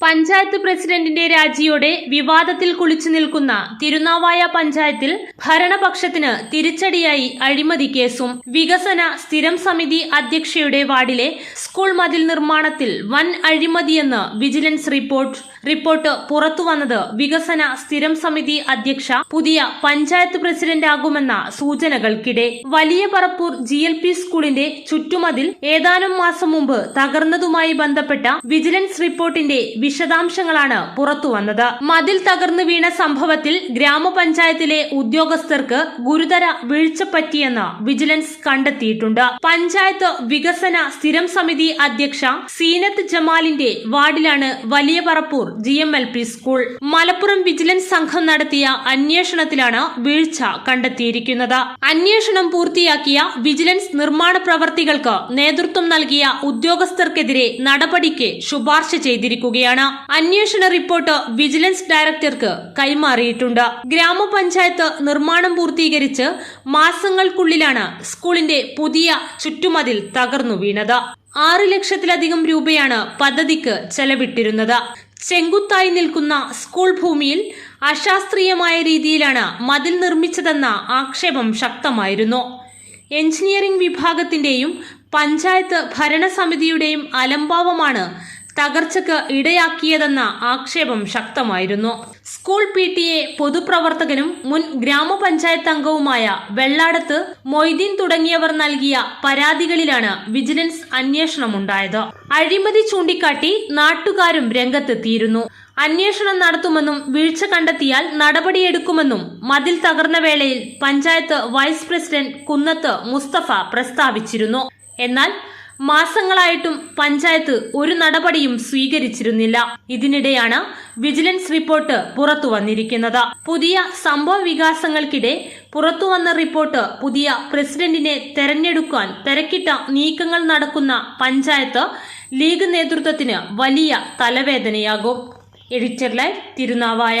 Panchayat പ്രസിഡന്റിന്റെ രാജിയോടെ വിവാദത്തിൽ കുളിച്ചു നിൽക്കുന്ന തിരുനാവായ പഞ്ചായത്തിൽ ഭരണപക്ഷത്തിന് തിരിച്ചടിയായി അഴിമതി കേസും വികസന സ്ഥിരം സമിതി അധ്യക്ഷയുടെ വാർഡിലെ സ്കൂൾ മതിൽ നിർമ്മാണത്തിൽ വൻ അഴിമതിയെന്ന് വിജിലൻസ് റിപ്പോർട്ട് റിപ്പോർട്ട് പുറത്തുവന്നത് വികസന സ്ഥിരം സമിതി അധ്യക്ഷ പുതിയ പഞ്ചായത്ത് പ്രസിഡന്റ് ആകുമെന്ന സൂചനകൾക്കിടെ. വലിയ പറപ്പൂർ ജി എൽ പി സ്കൂളിന്റെ ചുറ്റുമതിൽ ഏതാനും മാസം മുമ്പ് തകർന്നതുമായി ബന്ധപ്പെട്ട വിജിലൻസ് റിപ്പോർട്ടിന്റെ വിശദാംശങ്ങളാണ് പുറത്തുവന്നത് മതിൽ തകർന്നു വീണ സംഭവത്തിൽ ഗ്രാമപഞ്ചായത്തിലെ ഉദ്യോഗസ്ഥർക്ക് ഗുരുതര വീഴ്ച പറ്റിയെന്ന് വിജിലൻസ് കണ്ടെത്തിയിട്ടുണ്ട്. പഞ്ചായത്ത് വികസന സ്ഥിരം സമിതി അധ്യക്ഷ സീനത്ത് ജമാലിന്റെ വാർഡിലാണ് Valiya Parappur G M L P school. Malappuram vigilance സംഘം നടത്തിയ അന്വേഷണത്തിലാണ് വീഴ്ച കണ്ടെത്തിയിരിക്കുന്നത്. അന്വേഷണം പൂർത്തിയാക്കിയ വിജിലൻസ് നിർമ്മാണ പ്രവർത്തികൾക്ക് നേതൃത്വം നൽകിയ ഉദ്യോഗസ്ഥർക്കെതിരെ നടപടിക്ക് ശുപാർശ ചെയ്തിരിക്കുകയാണ്. അന്വേഷണ റിപ്പോർട്ട് വിജിലൻസ് ഡയറക്ടർക്ക് കൈമാറിയിട്ടുണ്ട്. ഗ്രാമപഞ്ചായത്ത് നിർമ്മാണം പൂർത്തീകരിച്ച് മാസങ്ങൾക്കുള്ളിലാണ് സ്കൂളിന്റെ പുതിയ ചുറ്റുമതിൽ തകർന്നു വീണത്. ആറ് ലക്ഷത്തിലധികം രൂപയാണ് പദ്ധതിക്ക് ചെലവിട്ടിരുന്നത്. ചെങ്കുത്തായി നിൽക്കുന്ന സ്കൂൾ ഭൂമിയിൽ അശാസ്ത്രീയമായ രീതിയിലാണ് മതിൽ നിർമ്മിച്ചതെന്ന ആക്ഷേപം ശക്തമായിരുന്നു. എഞ്ചിനീയറിംഗ് വിഭാഗത്തിന്റെയും പഞ്ചായത്ത് ഭരണസമിതിയുടെയും അലംഭാവമാണ് തകർച്ചയ്ക്ക് ഇടയാക്കിയതെന്ന ആക്ഷേപം ശക്തമായിരുന്നു. സ്കൂൾ പി ടി എ പൊതുപ്രവർത്തകനും മുൻ ഗ്രാമപഞ്ചായത്ത് അംഗവുമായ വെള്ളാടത്ത് മൊയ്തീൻ തുടങ്ങിയവർ നൽകിയ പരാതികളിലാണ് വിജിലൻസ് അന്വേഷണമുണ്ടായത്. അഴിമതി ചൂണ്ടിക്കാട്ടി നാട്ടുകാരും രംഗത്തെത്തിയിരുന്നു. അന്വേഷണം നടത്തുമെന്നും വീഴ്ച കണ്ടെത്തിയാൽ നടപടിയെടുക്കുമെന്നും മതിൽ തകർന്ന വേളയിൽ പഞ്ചായത്ത് വൈസ് പ്രസിഡന്റ് കുന്നത്ത് മുസ്തഫ പ്രസ്താവിച്ചിരുന്നു. എന്നാൽ മാസങ്ങളായിട്ടും പഞ്ചായത്ത് ഒരു നടപടിയും സ്വീകരിച്ചിരുന്നില്ല. ഇതിനിടെയാണ് വിജിലൻസ് റിപ്പോർട്ട് പുറത്തു വന്നിരിക്കുന്നത്. പുതിയ സംഭവ വികാസങ്ങൾക്കിടെ പുറത്തു വന്ന റിപ്പോർട്ട് പുതിയ പ്രസിഡന്റിനെ തെരഞ്ഞെടുക്കാൻ തിരക്കിട്ട നീക്കങ്ങൾ നടക്കുന്ന പഞ്ചായത്ത് ലീഗ് നേതൃത്വത്തിന് വലിയ തലവേദനയാകും. Editor live Thirunavaya